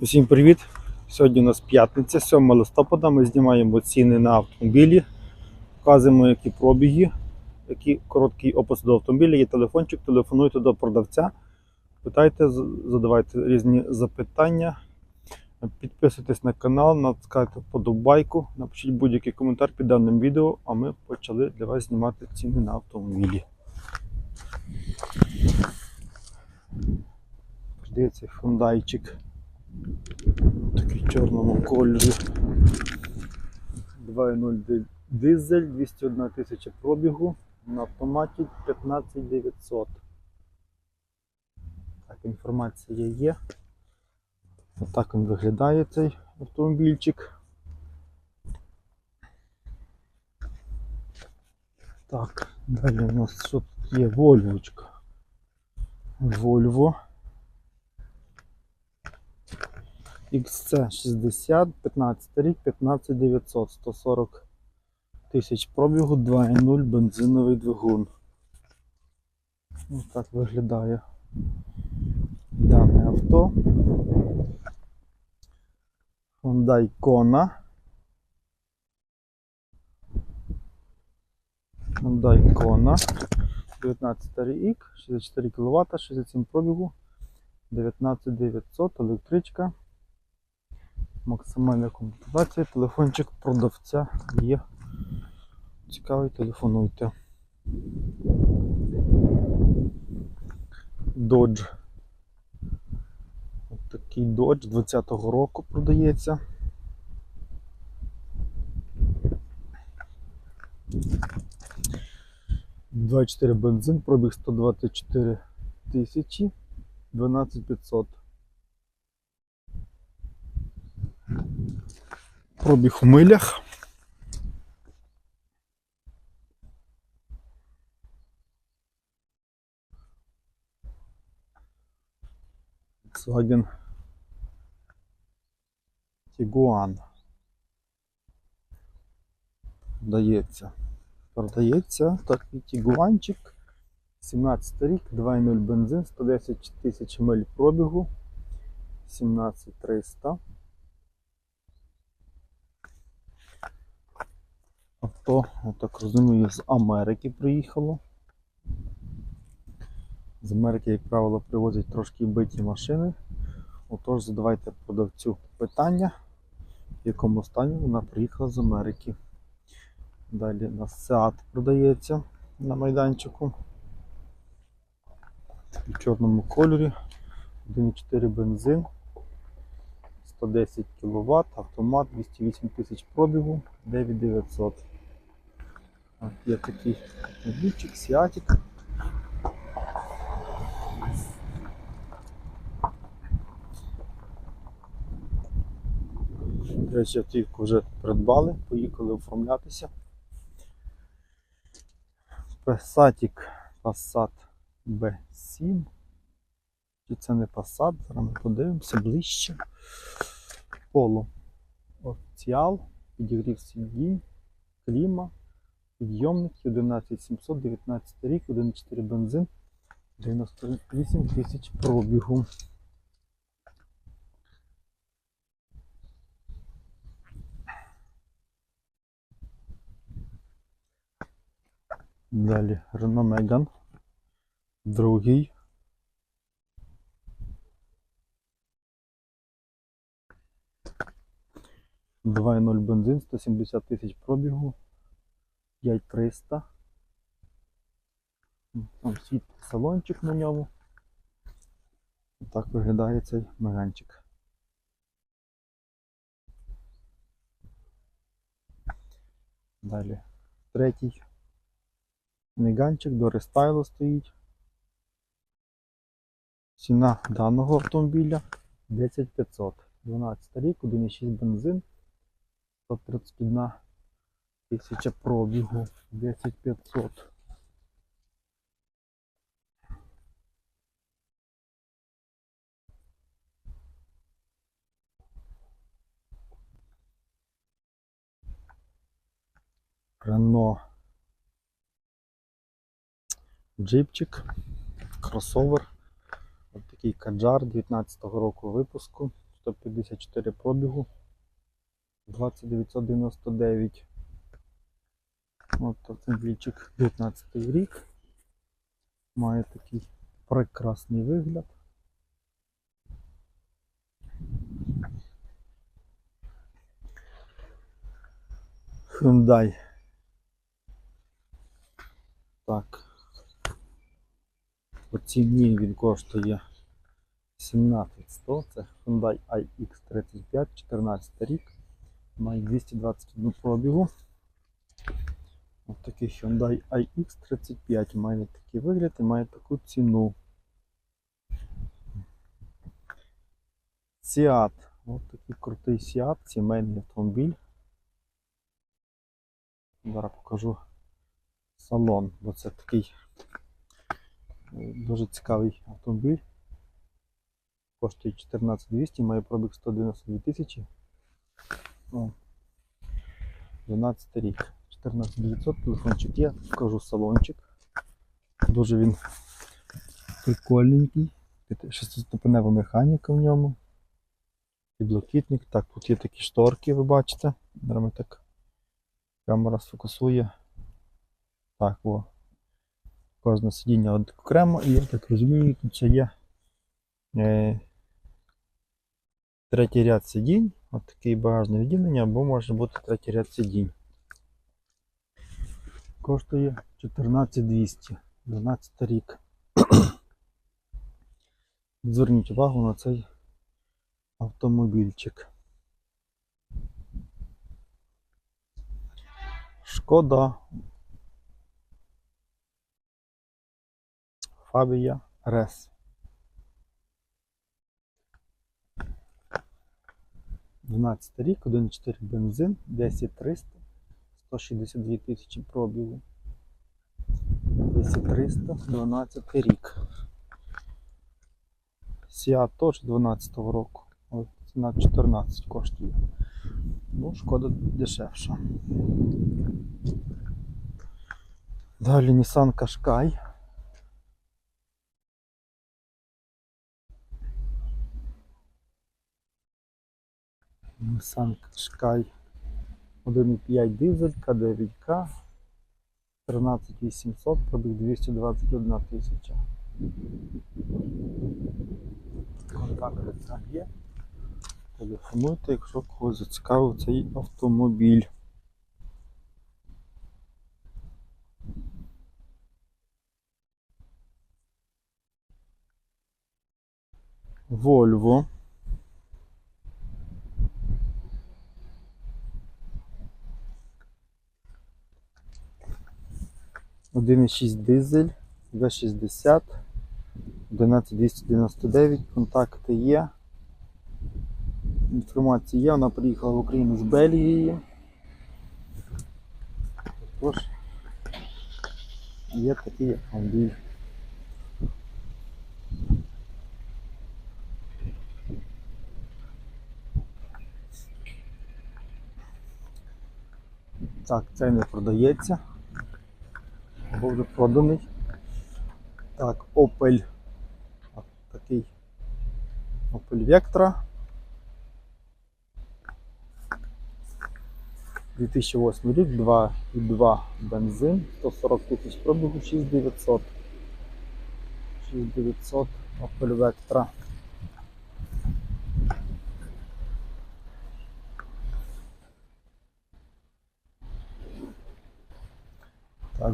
Усім привіт! Сьогодні у нас п'ятниця, 7 листопада. Ми знімаємо ціни на автомобілі, вказуємо, які пробіги, який короткий опис до автомобіля, є телефончик, телефонуйте до продавця, питайте, задавайте різні запитання. Підписуйтесь на канал, натискайте вподобайку, напишіть будь-який коментар під даним відео, а ми почали для вас знімати ціни на автомобілі. Продається Hyundaiчик. Такий чорному кольорі. 2.0 дизель, 201 тисяча пробігу. На автоматі 15 900. Так, інформація є. Отак він виглядає цей автомобільчик. Так, далі у нас тут є Вольвочка. Volvo. XC60, 15 рік, 15900, 140 тисяч пробігу, 2.0 бензиновий двигун. Ось так виглядає дане авто. Hyundai Kona. Hyundai Kona. 19 рік, 64 кВт, 67 пробігу, 19900, електричка. Максимальна комплектація, телефончик продавця є. Цікавий, телефонуйте. Dodge. Ось такий Dodge 20-го року продається. Два бензин, пробіг 124 тисячі, 12500. Пробіг у милях. Volkswagen Tiguan. Продається. Продається такий Тігуанчик. 17 рік, 2.0 бензин, 110 тисяч миль пробігу, 17300. Авто, я так розумію, з Америки приїхало. З Америки, як правило, привозять трошки биті машини. Отож, задавайте продавцю питання, в якому стані вона приїхала з Америки. Далі у нас Seat продається на майданчику. В чорному кольорі. 1,4 бензин. 110 кВт, автомат, 208 тисяч пробігу, 9900. От Є такий автомобільчик, Сіатік. До вже придбали, поїхали оформлятися. Passatик Passat B7. Чи це не Passat? Зараз ми подивимося ближче. Поло Офіціал, підігрів сидінь, кліма, підйомник 11700, 19 рік, 1,4 бензин, 98 тисяч пробігу. Далі Renault Megane. Другий. Два і ноль бензин, 170 тисяч пробігу. 5300. Там світ салончик на ньому. Так виглядає цей меганчик. Далі третій. Міганчик до рестайлу стоїть. Ціна даного автомобіля 10500. 12 рік, 1,6 бензин, 131 тисяча пробігу, 10500. Рено джипчик, кросовер. Ось такий каджар 19-го року випуску, 154 пробігу. 2999. От автомобільчик 19 рік. Має такий прекрасний вигляд. Hyundai. Так. По ціні він коштує 17100. Це Hyundai iX35, 14 рік. Має 221 пробігу. Ось такий Hyundai iX35 має такий вигляд і має таку ціну. Seat. Ось такий крутий Seat, сімейний автомобіль. Зараз покажу салон, бо це такий е, дуже цікавий автомобіль. Коштує 14200, має пробіг 192 тисячі. О, 12 рік. 14900, телефончик є, покажу салончик. Дуже він прикольненький. Шестиступенева механіка в ньому. Підлокітник. Так, тут є такі шторки, ви бачите. Зараз так камера сфокусує. Так, о. Кожне сидіння окремо, і я так розумію, тут ще є е, третій ряд сидінь. От такий багажне відділення, або може бути третій ряд сидінь. Коштує 14200, 12 рік. Зверніть увагу на цей автомобільчик. Шкода. Фабія Рес. 12 рік, 1,4 бензин, 10300, 162 тисячі пробігу. 10300, 12 рік. Сіат теж 12 року. але Ціна 14 коштує. Ну, шкода дешевша. Далі Nissan Qashqai. Nissan Qashqai 1,5 дизель, К9К, 13800, пробіг 221 тисяча. Контакти там є. Телефонуйте, якщо когось зацікавив цей автомобіль. Volvo. Один і шість дизель, В60, 11299, контакти є. Інформація є, вона приїхала в Україну з Бельгії. Тож є такий автомобіль. Так, цей не продається. Або проданий. Так, Opel. Такий Opel Vectra. 2008 рік, 2,2 бензин, 140 тисяч пробігу, 6900. 6900 Opel Vectra.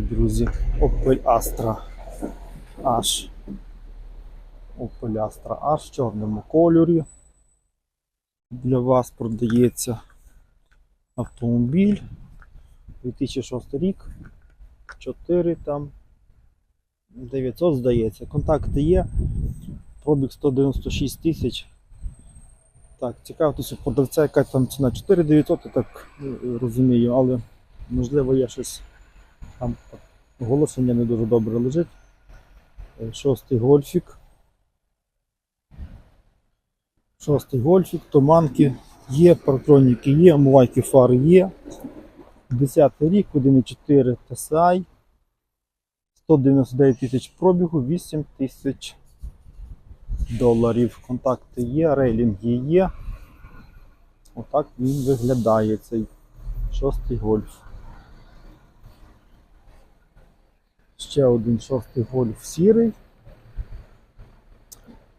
Друзі, Opel Astra H. Opel Astra H в чорному кольорі. Для вас продається автомобіль. 2006 рік. 4 там 900 здається. Контакти є. Пробіг 196 тисяч. Так, цікавитися у продавця, яка там ціна 4900, я так е, розумію, але можливо є щось там оголошення не дуже добре лежить. Е, Шостий гольфік. Шостий гольфік, туманки є, партроніки є, омивайки фари є. 10 рік, 1,4 TSI. 199 тисяч пробігу, 8 тисяч доларів. Контакти є, рейлінги є. Отак він виглядає цей шостий гольф. Ще один шостий гольф сірий.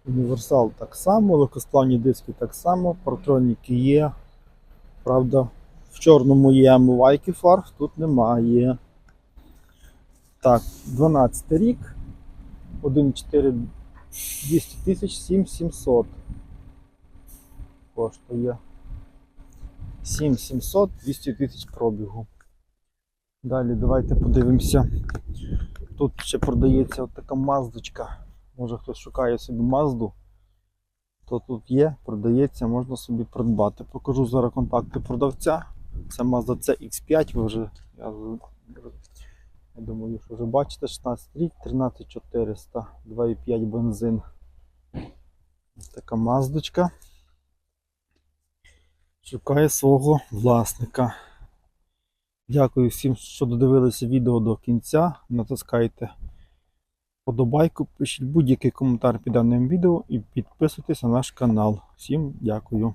Універсал так само, легкосплавні диски так само, партроніки є. Правда, в чорному є омивайки фар, тут немає. Так, 12 рік. 1,4 200 тисяч 7700 коштує. 7700 200 тисяч пробігу. Далі давайте подивимося. Тут ще продається от така маздочка. Може хтось шукає собі мазду, то тут є, продається, можна собі придбати. Покажу зараз контакти продавця. Це Mazda CX5, ви вже, я, я думаю, що вже бачите, 16 рік, 13400, 2,5 бензин. Ось така маздочка. Шукає свого власника. Дякую всім, що додивилися відео до кінця. Натискайте подобайку, пишіть будь-який коментар під даним відео і підписуйтесь на наш канал. Всім дякую.